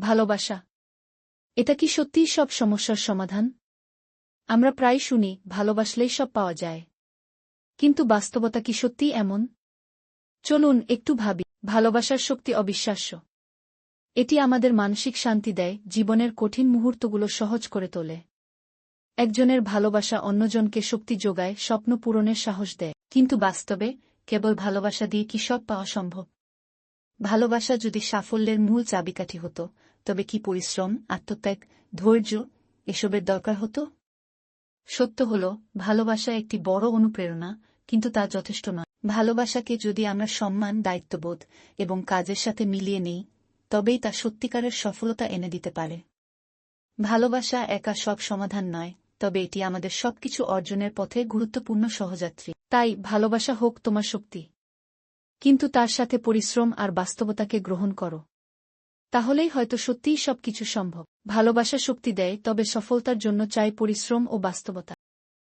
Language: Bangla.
ভালোবাসা। এটা কি সত্যিই সব সমস্যার সমাধান? আমরা প্রায় শুনি, ভালোবাসলেই সব পাওয়া যায়। কিন্তু বাস্তবতা কি সত্যিই এমন? চলুন একটু ভাবি, ভালোবাসার শক্তি অবিশ্বাস্য। এটি আমাদের মানসিক শান্তি দেয়, জীবনের কঠিন মুহূর্তগুলো সহজ করে তোলে। একজনের ভালোবাসা অন্যজনকে শক্তি যোগায়, স্বপ্ন পূরণের সাহস দেয়। কিন্তু বাস্তবে, কেবল ভালোবাসা দিয়ে কি সব পাওয়া সম্ভব? ভালোবাসা যদি সাফল্যের মূল চাবিকাঠি হতো তবে কি পরিশ্রম, আত্মত্যাগ, ধৈর্য এসবের দরকার হতো? সত্য হল, ভালোবাসা একটি বড় অনুপ্রেরণা, কিন্তু তা যথেষ্ট নয়। ভালোবাসাকে যদি আমরা সম্মান, দায়িত্ববোধ এবং কাজের সাথে মিলিয়ে নেই, তবেই তা সত্যিকারের সফলতা এনে দিতে পারে। ভালোবাসা একা সব সমাধান নয়, তবে এটি আমাদের সবকিছু অর্জনের পথে গুরুত্বপূর্ণ সহযাত্রী। তাই ভালোবাসা হোক তোমার শক্তি, কিন্তু তার সাথে পরিশ্রম আর বাস্তবতাকে গ্রহণ করো। তাহলেই হয়তো সত্যিই সবকিছু সম্ভব। ভালোবাসা শক্তি দেয়, তবে সফলতার জন্য চাই পরিশ্রম ও বাস্তবতা।